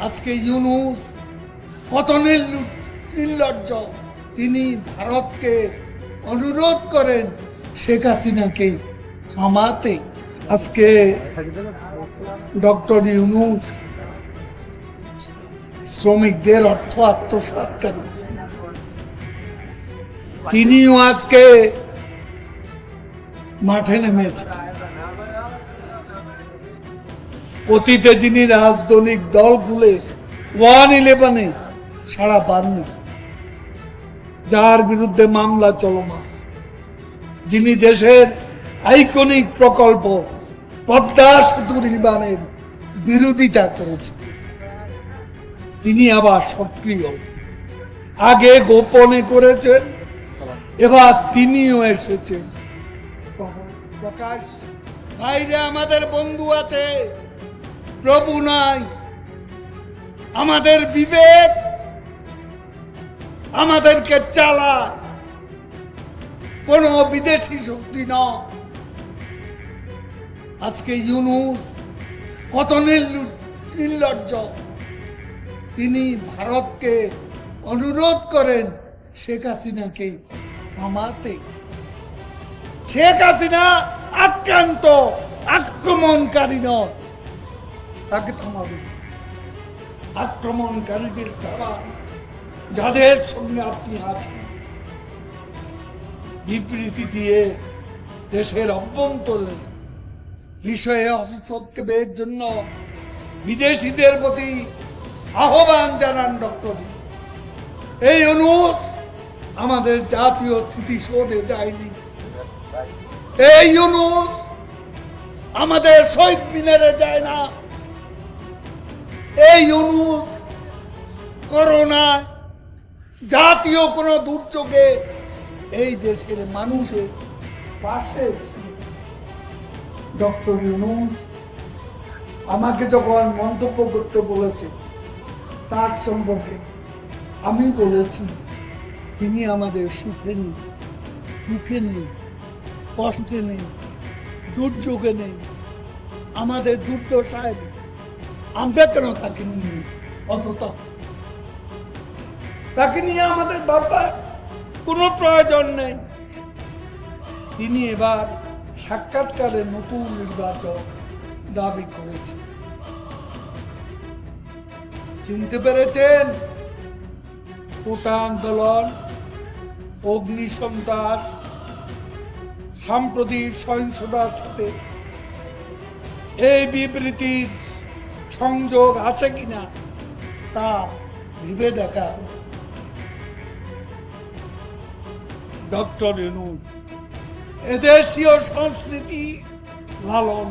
আজকে ইউনুস কত নির্লু- নির্লজ্জ। তিনি ভারতকে অনুরোধ করেন শেখ হাসিনাকে থামাতে। আজকে ডক্টর ইউনুস শ্রমিকদের অর্থ আত্মসাৎ করেন তিনিও আজকে মাঠে নেমেছেন। অতীতে যিনি রাজনৈতিক দল খুলে ওয়ান ইলেভেনে সারা পাননি যার বিরুদ্ধে মামলা চলমান। যিনি দেশের আইকনিক প্রকল্প পদ্মা সেতু নির্মাণের বিরোধিতা করেছেন। তিনি আবার সক্রিয়। আগে গোপনে করেছেন, এবার তিনিও এসেছেন। প্রকাশ বাইরে আমাদের বন্ধু আছে। প্রভু নাই। আমাদের বিবেক আমাদেরকে চালায়। কোন বিদেশি শক্তি নয়। আজকে ইউনুস কত নির্লজ্জ। তিনি ভারতকে অনুরোধ করেন শেখ হাসিনাকে থামাতে। শেখ হাসিনা আক্রান্ত, আক্রমণকারী নয়। আক্রমণকারীদের দ্বারা যাদের সঙ্গে আপনি আছেন, বিবৃতি দিয়ে দেশের অভ্যন্তরে বিষয়ে হস্তক্ষেপের জন্য বিদেশিদের প্রতি আহ্বান জানান ডক্টর এই অনুষ আমাদের জাতীয় স্মৃতিসৌধে যায়নি। এই ইউনুস আমাদের শহীদ মিনারে যায় না। এই ইউনুস করোনা, জাতীয় কোনো দুর্যোগে এই দেশের মানুষের পাশে ডক্টর ইউনুস আমাকে যখন মন্তব্য করতে বলেছে, তার সম্পর্কে আমি বলেছি, তিনি আমাদের সুখে নেই, দুঃখে নেই, কষ্টে নেই, দুর্যোগে নেই, আমাদের দুর্দশায় নেই। আমরা তাকে নিয়ে। অতটা তাকে নিয়ে আমাদের বাবার কোনো প্রয়োজন নেই। তিনি এবার সাক্ষাৎকারে নতুন নির্বাচন দাবি করেছেন। চিনতে পেরেছেন? কোটা আন্দোলন, অগ্নিসন্ত্রাস, সাম্প্রতিক সহিংসতার সাথে এই বিবৃতির সংযোগ আছে কিনা তা ভেবে দেখা ডক্টর ইউনুস এদেশীয় সংস্কৃতি লালন।